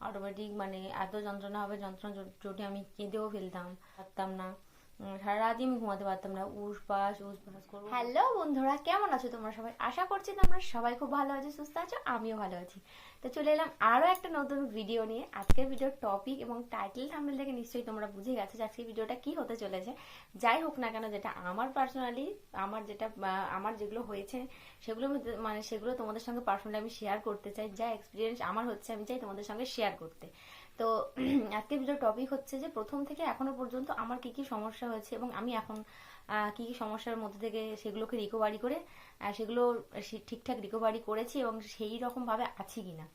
Automatic মানে এত যন্ত্রণা হবে যন্ত্রণা চোটে আমি কেঁদেও ফেলতাম পারতাম না। সারা আমি ঘুমাতে পারতাম না। উস পাস উস পাস করব। হ্যালো বন্ধুরা, কেমন আছো তোমরা সবাই? আশা করছি তোমরা সবাই খুব ভালো আছো, সুস্থ আছো, আমিও ভালো আছি। তো চলে এলাম আরও একটা নতুন ভিডিও নিয়ে। আজকের ভিডিওর টপিক এবং টাইটেল থাম্বনেল থেকে নিশ্চয়ই তোমরা বুঝে গেছো যে আজকের ভিডিওটা কি হতে চলেছে। যাই হোক না কেন, যেটা আমার পার্সোনালি আমার যেটা আমার যেগুলো হয়েছে, সেগুলো মানে সেগুলো তোমাদের সঙ্গে পার্সোনালি আমি শেয়ার করতে চাই। যা এক্সপিরিয়েন্স আমার হচ্ছে, আমি চাই তোমাদের সঙ্গে শেয়ার করতে। তো আজকের ভিডিও টপিক হচ্ছে যে প্রথম থেকে এখনও পর্যন্ত আমার কি কি সমস্যা হয়েছে এবং আমি এখন কি কি সমস্যার মধ্যে থেকে সেগুলোকে রিকভারি করে সেগুলো ঠিকঠাক রিকভারি করেছি এবং সেই রকম ভাবে আছি কিনা।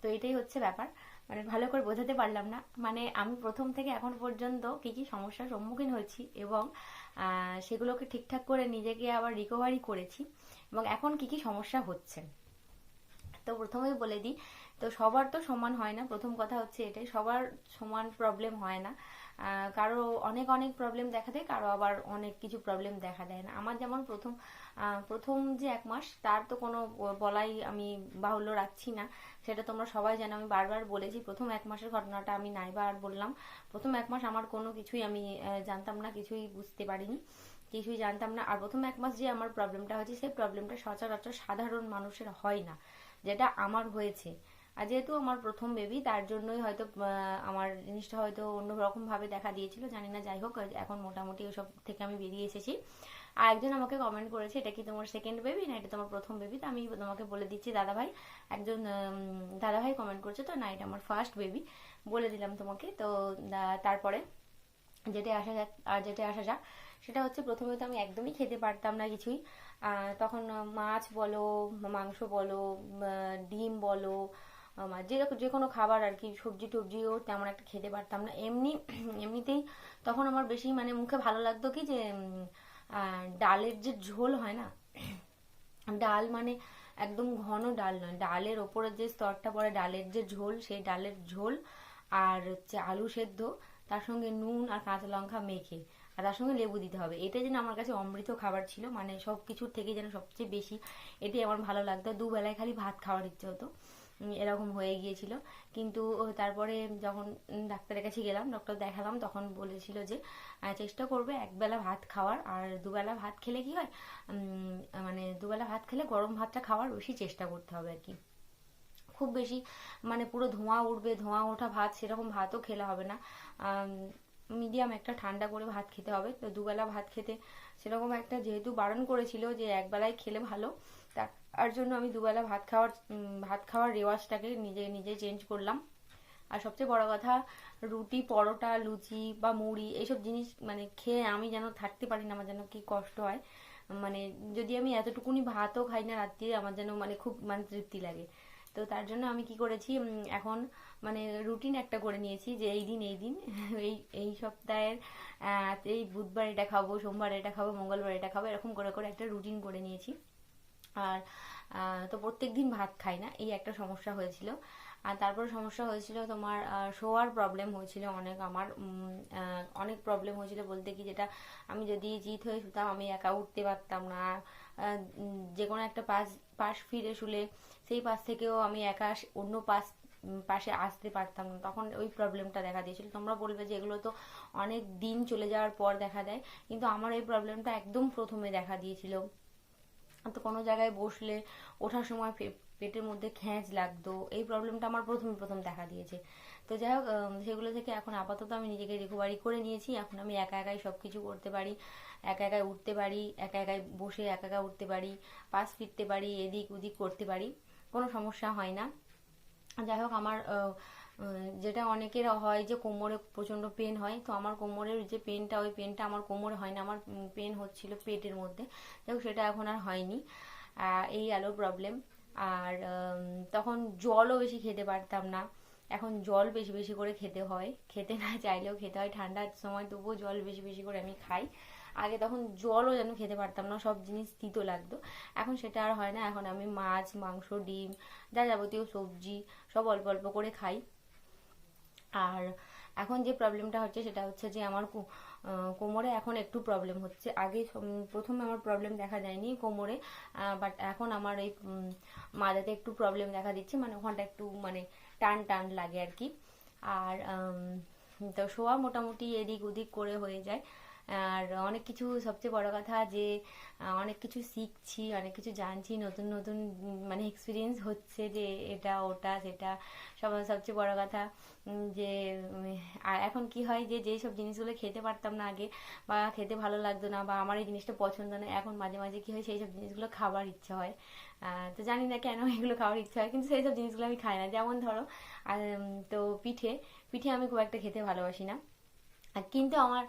তো এটাই হচ্ছে ব্যাপার। মানে ভালো করে বোঝাতে পারলাম না। মানে আমি প্রথম থেকে এখন পর্যন্ত কি কি সমস্যার সম্মুখীন হয়েছি এবং সেগুলোকে ঠিকঠাক করে নিজেকে আবার রিকভারি করেছি এবং এখন কি কি সমস্যা হচ্ছে। তো প্রথমেই বলে দিই তো সবার তো সমান হয় না, প্রথম কথা হচ্ছে এটাই, সবার সমান প্রবলেম হয় না। কারও অনেক অনেক প্রবলেম দেখা দেয়, কারও আবার অনেক কিছু প্রবলেম দেখা দেয় না। আমার যেমন প্রথম প্রথম যে এক মাস, তার তো কোনো বলাই আমি বাহুল্য রাখছি না। সেটা তোমরা সবাই জানো, আমি বারবার বলেছি, প্রথম এক মাসের ঘটনাটা আমি নাইবা আর বললাম। প্রথম এক মাস আমার কোনো কিছুই আমি জানতাম না, কিছুই বুঝতে পারিনি, কিছুই জানতাম না। আর প্রথম এক মাস যে আমার প্রবলেমটা হয়েছে, সেই প্রবলেমটা সচরাচর সাধারণ মানুষের হয় না, যেটা আমার হয়েছে। আর যেহেতু আমার প্রথম বেবি তার জন্যই হয়তো আমার জিনিসটা হয়তো অন্যরকম ভাবে দেখা দিয়েছিল, জানি না, যাই হোক এখন মোটামুটি ওসব থেকে আমি বেরিয়ে এসেছি। আর একজন আমাকে কমেন্ট করেছে, এটা কি তোমার সেকেন্ড বেবি না এটা তোমার প্রথম বেবি তো আমি তোমাকে বলে দিচ্ছি দাদা ভাই একজন দাদা ভাই কমেন্ট করছে, তো না, এটা আমার ফার্স্ট বেবি বলে দিলাম তোমাকে, তো তারপরে যেটা আসা যাক, আর যেটা আসা যাক, সেটা হচ্ছে প্রথমে তো আমি একদমই খেতে পারতাম না কিছুই। তখন মাছ বলো, মাংস বলো ডিম বলো আমার যে যে কোনো খাবার আর কি, সবজি টবজিও তেমন একটা খেতে পারতাম না। এমনি এমনিতেই তখন আমার বেশি মানে মুখে ভালো লাগতো কি যে ডালের যে ঝোল হয় না, ডাল মানে একদম ঘন ডাল নয়। ডালের ওপরে যে স্তরটা পড়ে, ডালের যে ঝোল, সেই ডালের ঝোল আর হচ্ছে আলু সেদ্ধ, তার সঙ্গে নুন আর কাঁচা লঙ্কা মেখে। আর তার সঙ্গে লেবু দিতে হবে। এটা যেন আমার কাছে অমৃত খাবার ছিল মানে সব কিছুর থেকে যেন সবচেয়ে বেশি এটাই আমার ভালো লাগতো। দুবেলায় খালি ভাত খাওয়ার ইচ্ছে হতো। এরকম হয়ে গিয়েছিল। কিন্তু তারপরে যখন ডাক্তারের কাছে গেলাম ডক্টর দেখালাম, তখন বলেছিল যে চেষ্টা করবে একবেলা ভাত খাওয়ার। আর দুবেলা ভাত খেলে কি হয়? মানে দুবেলা ভাত খেলে গরম ভাতটা খাওয়ার বেশি চেষ্টা করতে হবে আর কি খুব বেশি মানে পুরো ধোঁয়া উঠবে, ধোঁয়া ওঠা ভাত, সেরকম ভাতও খেলে হবে না। মিডিয়াম একটা ঠান্ডা করে ভাত খেতে হবে। তো দুবেলা ভাত খেতে সেরকম একটা যেহেতু বারণ করেছিল যে, একবেলায় খেলে ভালো। তার জন্য আমি দুবেলা ভাত খাওয়ার ভাত খাওয়ার রেওয়াজটাকে নিজে নিজে চেঞ্জ করলাম। আর সবচেয়ে বড় কথা, রুটি, পরোটা, লুচি বা মুড়ি এইসব জিনিস মানে খেয়ে আমি যেন থাকতে পারি না, আমার যেন কি কষ্ট হয়। মানে যদি আমি এতটুকুনি ভাতও খাই না রাত্রিরে আমার যেন মানে খুব মানে তৃপ্তি লাগে। তো তার জন্য আমি কি করেছি এখন মানে রুটিন একটা করে নিয়েছি যে এই দিন এই দিন, এই এই সপ্তাহের এই বুধবার এটা খাব, সোমবার এটা খাব, মঙ্গলবার এটা খাব, এরকম করে করে একটা রুটিন করে নিয়েছি। আর তো প্রত্যেক দিন ভাত খাই না, এই একটা সমস্যা হয়েছিল। আর তারপরে সমস্যা হয়েছিল তোমার শোয়ার প্রবলেম হয়েছিল অনেক, আমার অনেক প্রবলেম হয়েছিল বলতে কি যেটা আমি যদি জিত হয়ে শুতাম, আমি একা উঠতে পারতাম না। যে কোনো একটা পাশ পাশ ফিরে শুলে সেই পাশ থেকেও আমি একা অন্য পাশ পাশে আসতে পারতাম না। তখন ওই প্রবলেমটা দেখা দিয়েছিল। তোমরা বলবে যে এগুলো তো অনেক দিন চলে যাওয়ার পর দেখা দেয়, কিন্তু আমার এই প্রবলেমটা একদম প্রথমে দেখা দিয়েছিল। তো কোনো জায়গায় বসলে ওঠার সময় পেটের মধ্যে খ্যাঁচ লাগতো। এই প্রবলেমটা আমার প্রথম প্রথম দেখা দিয়েছে। তো যাই হোক সেগুলো থেকে এখন আপাতত আমি নিজেকে রিকভারি করে নিয়েছি। এখন আমি একা একাই সব কিছু করতে পারি, একা একাই উঠতে পারি, একা একাই বসে একা একা উঠতে পারি, পাশ ফিরতে পারি, এদিক ওদিক করতে পারি, কোনো সমস্যা হয় না। যাই হোক, আমার যেটা অনেকের হয় যে কোমরে প্রচণ্ড পেন হয়, তো আমার কোমরের যে পেনটা ওই পেনটা আমার কোমরে হয় না, আমার পেন হচ্ছিল পেটের মধ্যে। যাই সেটা এখন আর হয়নি। এই আলো প্রবলেম আর তখন জলও বেশি খেতে পারতাম না। এখন জল বেশি বেশি করে খেতে হয়। খেতে না চাইলেও খেতে হয়। ঠান্ডার সময় তবুও জল বেশি বেশি করে আমি খাই। আগে তখন জলও যেন খেতে পারতাম না, সব জিনিস তিতো লাগতো। এখন সেটা আর হয় না। এখন আমি মাছ, মাংস, ডিম, যা যাবতীয় সবজি সব অল্প অল্প করে খাই। আর এখন যে প্রবলেমটা হচ্ছে সেটা হচ্ছে যে আমার কোমরে এখন একটু প্রবলেম হচ্ছে। আগে প্রথমে আমার প্রবলেম দেখা যায়নি কোমরে বাট এখন আমার এই মাদাতে একটু প্রবলেম দেখা দিচ্ছে। মানে ওখানটা একটু মানে টান টান লাগে আর কি। আর তো শোয়া মোটামুটি এদিক ওদিক করে হয়ে যায়। আর অনেক কিছু, সবচেয়ে বড় কথা যে অনেক কিছু শিখছি, অনেক কিছু জানছি, নতুন নতুন মানে এক্সপিরিয়েন্স হচ্ছে যে এটা, ওটা, সেটা, সব, সবচেয়ে বড় কথা যে এখন কি হয় যে, যেই সব জিনিসগুলো খেতে পারতাম না আগে বা খেতে ভালো লাগতো না বা আমার এই জিনিসটা পছন্দ না, এখন মাঝে মাঝে কি হয় সেই সব জিনিসগুলো খাবার ইচ্ছে হয়। তো জানি না কেন এগুলো খাওয়ার ইচ্ছে হয়, কিন্তু সেই সব জিনিসগুলো আমি খাই না। যেমন ধরো তো পিঠে পিঠে আমি খুব একটা খেতে ভালোবাসি না। আর কিন্তু আমার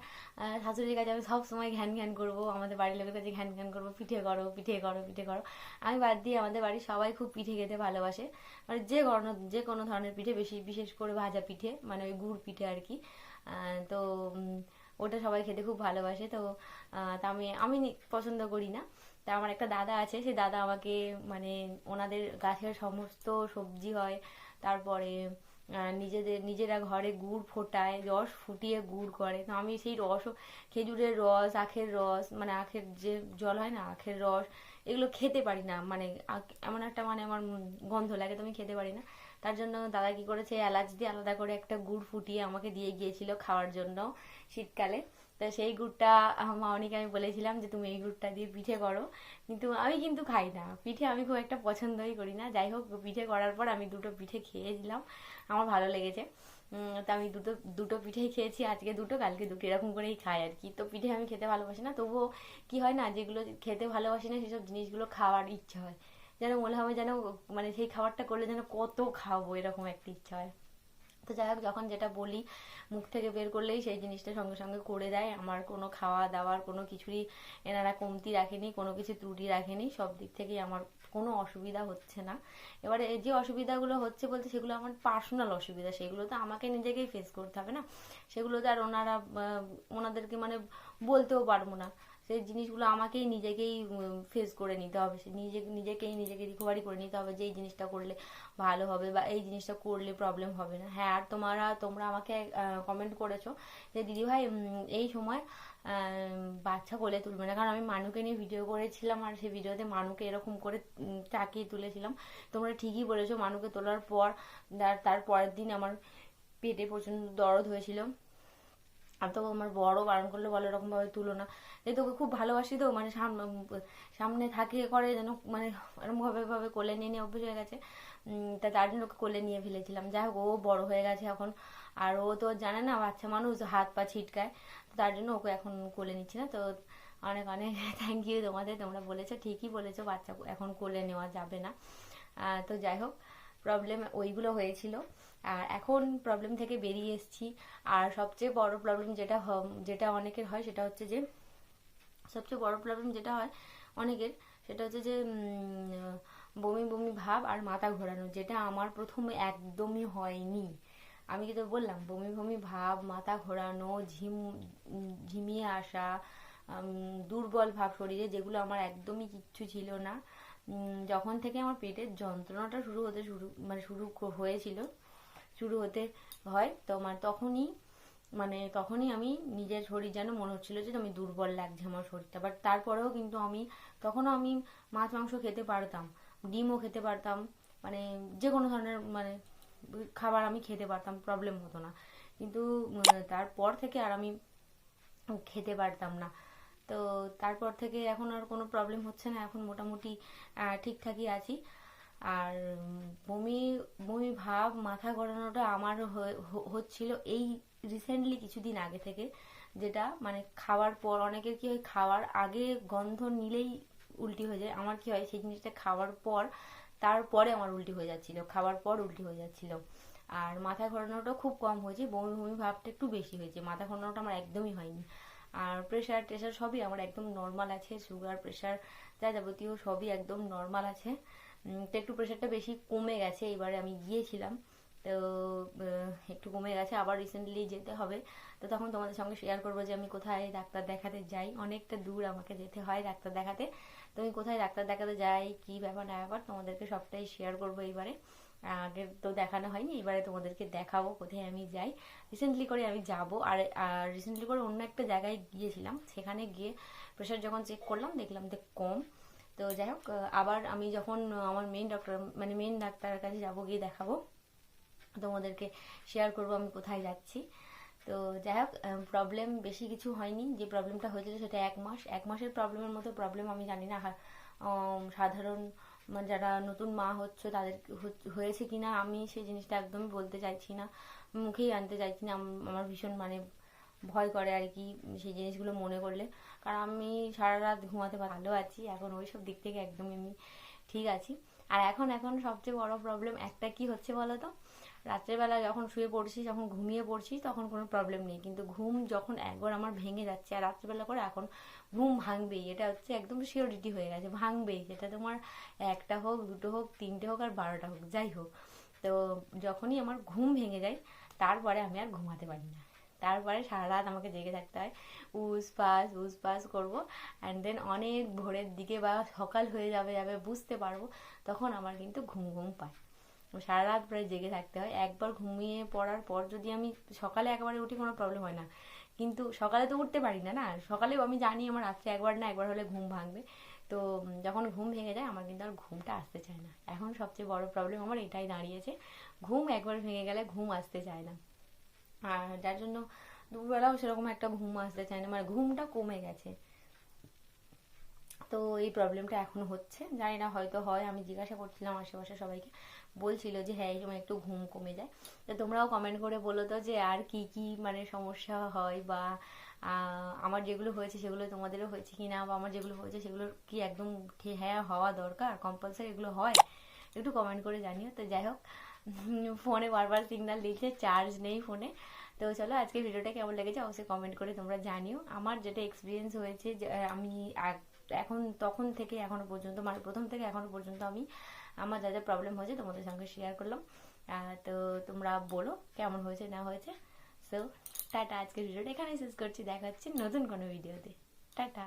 শাশুড়ির কাছে আমি সব সময় ঘ্যান ঘ্যান করব, আমাদের বাড়ির লোকের কাছে ঘ্যান ঘ্যান করব, পিঠে করো পিঠে করো পিঠে করো। আমি বাদ দিয়ে আমাদের বাড়ির সবাই খুব পিঠে খেতে ভালোবাসে। মানে যে কোনো যে কোনো ধরনের পিঠে, বেশি, বিশেষ করে ভাজা পিঠে মানে ওই গুড় পিঠে আর কি। তো ওটা সবাই খেতে খুব ভালোবাসে। তো তা আমি আমি পছন্দ করি না। তা আমার একটা দাদা আছে সেই দাদা আমাকে মানে ওনাদের গাছের সমস্ত সবজি হয়। তারপরে নিজেদের, নিজেরা ঘরে গুড় ফোটায়, রস ফুটিয়ে গুড় করে। তো আমি সেই রস খেজুরের রস, আখের রস মানে আখের যে জল হয় না, আখের রস, এগুলো খেতে পারি না। মানে এমন একটা মানে আমার গন্ধ লাগে, তো আমি খেতে পারি না। তার জন্য দাদা কি করেছে, এলাচ দিয়ে আলাদা করে একটা গুড় ফুটিয়ে আমাকে দিয়ে গিয়েছিল খাওয়ার জন্য শীতকালে। তো সেই গুড়টা মা অনেকে আমি বলেছিলাম যে তুমি এই গুড়টা দিয়ে পিঠে করো। কিন্তু আমি কিন্তু খাই না। পিঠে আমি খুব একটা পছন্দই করি না। যাই হোক, পিঠে করার পর আমি দুটো পিঠে খেয়েছিলাম আমার ভালো লেগেছে। তো আমি দুটো দুটো পিঠেই খেয়েছি। আজকে দুটো, কালকে দুটো, এরকম করেই খাই আর কি। তো পিঠে আমি খেতে ভালোবাসি না। তবুও কি হয় না, যেগুলো খেতে ভালোবাসি না, সেসব জিনিসগুলো খাওয়ার ইচ্ছা হয়। যেন মনে হবে যেন মানে সেই খাবারটা করলে যেন কত খাব, এরকম একটা ইচ্ছা হয়। তো যাই হোক, যখন যেটা বলি, মুখ থেকে বের করলেই সেই জিনিসটা সঙ্গে সঙ্গে করে দেয়। আমার কোনো খাওয়া দাওয়ার কোনো কিছুরই এনারা কমতি রাখেনি, কোনো কিছু ত্রুটি রাখেনি, সব দিক থেকেই আমার কোনো অসুবিধা হচ্ছে না। এবারে যে অসুবিধাগুলো হচ্ছে বলতে সেগুলো আমার পার্সোনাল অসুবিধা, সেগুলো তো আমাকে নিজেকেই ফেস করতে হবে না। সেগুলো তো আর ওনারা ওনাদেরকে মানে বলতেও পারব না। সেই জিনিসগুলো আমাকেই নিজেকেই ফেস করে নিতে হবে। নিজে, নিজেকেই নিজেকে রিকভারি করে নিতে হবে যে এই জিনিসটা করলে ভালো হবে বা এই জিনিসটা করলে প্রবলেম হবে না। হ্যাঁ আর তোমরা তোমরা আমাকে কমেন্ট করেছ যে দিদিভাই এই সময় বাচ্চা কোলে তুলবে না। কারণ আমি মানুকে নিয়ে ভিডিও করেছিলাম আর সেই ভিডিওতে মানুকে এরকম করে তাকিয়ে তুলেছিলাম। তোমরা ঠিকই বলেছ, মানুকে তোলার পর, তার পরের দিন আমার পেটে প্রচণ্ড দরদ হয়েছিল। আর তো আমার বড় বারণ করলে বলে এরকম ভাবে তুলো না। যেহেতু ওকে খুব ভালোবাসি তো মানে সামনে সামনে থাকে করে যেন মানে এরকম ভাবে কোলে নিয়ে নিয়ে অভ্যেস হয়ে গেছে। তা তার জন্য ওকে কোলে নিয়ে ফেলেছিলাম। যাই হোক, ও বড় হয়ে গেছে এখন। আর ও তো জানে না, বাচ্চা মানুষ, হাত পা ছিটকায়। তার জন্য ওকে এখন কোলে নিচ্ছি না। তো অনেক অনেক থ্যাংক ইউ তোমাদের। তোমরা বলেছ, ঠিকই বলেছ, বাচ্চা এখন কোলে নেওয়া যাবে না। তো যাই হোক প্রবলেম ওইগুলো হয়েছিল। আর এখন প্রবলেম থেকে বেরিয়ে এসেছি। আর সবচেয়ে বড় প্রবলেম যেটা যেটা অনেকের হয় সেটা হচ্ছে যে, সবচেয়ে বড় প্রবলেম যেটা হয় অনেকের, সেটা হচ্ছে যে বমি বমি ভাব আর মাথা ঘোরানো, যেটা আমার প্রথমে একদমই হয়নি। আমি কি তো বললাম? বমি বমি ভাব, মাথা ঘোরানো, ঝিম, ঝিমিয়ে আসা দুর্বল ভাব শরীরে, যেগুলো আমার একদমই কিচ্ছু ছিল না। যখন থেকে আমার পেটের যন্ত্রণাটা শুরু হতে শুরু মানে শুরু হয়েছিল, শুরু হতে হয়, তো আমার তখনই মানে তখনই আমি নিজের শরীর যেন মনে হচ্ছিল যে আমি দুর্বল লাগছে আমার শরীরটা। বাট তারপরেও কিন্তু আমি, তখনও আমি মাছ, মাংস খেতে পারতাম, ডিমও খেতে পারতাম মানে যে কোনো ধরনের মানে খাবার আমি খেতে পারতাম প্রবলেম হতো না। কিন্তু তারপর থেকে আর আমি খেতে পারতাম না। তো তারপর থেকে এখন আর কোনো প্রবলেম হচ্ছে না, এখন মোটামুটি ঠিকঠাকই আছি। আর বমি বমি ভাব মাথা ঘোরানোটা আমার হচ্ছিল এই রিসেন্টলি কিছুদিন আগে থেকে, যেটা মানে খাওয়ার পর, অনেকের কি হয় খাওয়ার আগে গন্ধ নিলেই উল্টি হয়ে যায়। আমার কি হয় সেই জিনিসটা খাওয়ার পর, তারপরে আমার উল্টি হয়ে যাচ্ছিল, খাওয়ার পর উল্টি হয়ে যাচ্ছিল। আর মাথা ঘোরানোটা খুব কম হয়েছে, বমি বমি ভাবটা একটু বেশি হয়েছে, মাথা ঘোরানোটা আমার একদমই হয়নি। আর প্রেশার টেশার সবই আমার একদম নর্মাল আছে সুগার প্রেশার যা যাবতীয় সবই একদম নর্মাল আছে। তো একটু প্রেশারটা বেশি কমে গেছে, এবারে আমি গিয়েছিলাম। তো একটু কমে গেছে, আবার রিসেন্টলি যেতে হবে। তো তখন তোমাদের সঙ্গে শেয়ার করব যে আমি কোথায় ডাক্তার দেখাতে যাই। অনেকটা দূর আমাকে যেতে হয় ডাক্তার দেখাতে। তো আমি কোথায় ডাক্তার দেখাতে যাই, কি ব্যাপার না ব্যাপার, তোমাদেরকে সবটাই শেয়ার করব এবারে। আগে তো দেখানো হয়নি, এবারে তোমাদেরকে দেখাবো, কোথায় আমি যাই। রিসেন্টলি করে আমি যাব, আর রিসেন্টলি করে অন্য একটা জায়গায় গিয়েছিলাম, সেখানে গিয়ে প্রেশার যখন চেক করলাম, দেখলাম যে কম। তো যাই হোক আবার আমি যখন আমার মেন ডক্টর মানে মেন ডাক্তারের কাছে যাব, গিয়ে দেখাবো। তোমাদেরকে শেয়ার করব আমি কোথায় যাচ্ছি। তো যাই হোক প্রবলেম বেশি কিছু হয়নি, যে প্রবলেমটা হয়েছিল সেটা এক মাস। এক মাসের প্রবলেমের মতো প্রবলেম আমি জানি না সাধারণ মানে যারা নতুন মা হচ্ছে, তাদের হয়েছে হয়েছে কিনা, আমি সেই জিনিসটা একদমই বলতে চাইছি না, মুখেই আনতে চাইছি না আমার ভীষণ মানে ভয় করে আর কি সেই জিনিসগুলো মনে করলে। কারণ আমি সারা রাত ঘুমাতে ভালো আছি, এখন ওই সব দিক থেকে একদমই আমি ঠিক আছি। আর এখন এখন সবচেয়ে বড় প্রবলেম একটা কি হচ্ছে বলো তো রাত্রেবেলা যখন শুয়ে পড়ছি, যখন ঘুমিয়ে পড়ছি, তখন কোনো প্রবলেম নেই। কিন্তু ঘুম যখন একবার আমার ভেঙে যাচ্ছে, আর রাত্রেবেলা করে এখন ঘুম ভাঙবেই। এটা হচ্ছে একদম শিওরিটি হয়ে গেছে, ভাঙবেই। সেটা তোমার একটা হোক, দুটো হোক, তিনটে হোক, আর বারোটা হোক, যাই হোক। তো যখনই আমার ঘুম ভেঙে যায়, তারপরে আমি আর ঘুমাতে পারি না। তারপরে সারা রাত আমাকে জেগে থাকতে হয়, উস পাস উস পাস করব। অ্যান্ড দেন অনেক ভোরের দিকে বা সকাল হয়ে যাবে যাবে বুঝতে পারব, তখন আমার কিন্তু ঘুম ঘুম পায়। সারা রাত প্রায় জেগে থাকতে হয়। একবার ঘুমিয়ে পড়ার পর যদি আমি সকালে একবারে উঠি কোনো প্রবলেম হয় না। কিন্তু সকালে তো উঠতে পারি না না? সকালেও আমি জানি আমার রাত্রে একবার না একবার হলে ঘুম ভাঙবে। তো যখন ঘুম ভেঙে যায়, আমার কিন্তু আর ঘুমটা আসতে চায় না। এখন সবচেয়ে বড় প্রবলেম আমার এটাই দাঁড়িয়েছে। ঘুম একবার ভেঙে গেলে ঘুম আসতে চায় না। আর যার জন্য দুপুরবেলাও সেরকম একটা ঘুম আসতে চায় না মানে ঘুমটা কমে গেছে। তো এই প্রবলেমটা এখনও হচ্ছে। জানি না হয়তো হয়, আমি জিজ্ঞাসা করছিলাম আশেপাশে সবাইকে। বলছিল যে হ্যাঁ এই সময় একটু ঘুম কমে যায়। তো তোমরাও কমেন্ট করে বলো তো যে, আর কি কি মানে সমস্যা হয় বা আমার যেগুলো হয়েছে সেগুলো তোমাদেরও হয়েছে কি না বা আমার যেগুলো হয়েছে সেগুলো কি একদম হ্যাঁ হওয়া দরকার? কম্পালসারি এগুলো হয়? একটু কমেন্ট করে জানিও। তো যাই হোক ফোনে বারবার সিগনাল দিচ্ছে চার্জ নেই ফোনে তো চলো আজকে ভিডিওটা কেমন লেগেছে অবশ্যই কমেন্ট করে তোমরা জানিও। আমার যেটা এক্সপিরিয়েন্স হয়েছে আমি এখন, তখন থেকে, এখনও পর্যন্ত মানে প্রথম থেকে এখনও পর্যন্ত আমি আমার যা যা প্রবলেম হয়েছে তোমাদের সঙ্গে শেয়ার করলাম। তো তোমরা বলো কেমন হয়েছে, না হয়েছে। সো টাটা, আজকের ভিডিওটা এখানেই শেষ করছি। দেখাচ্ছি নতুন কোনো ভিডিওতে টাটা।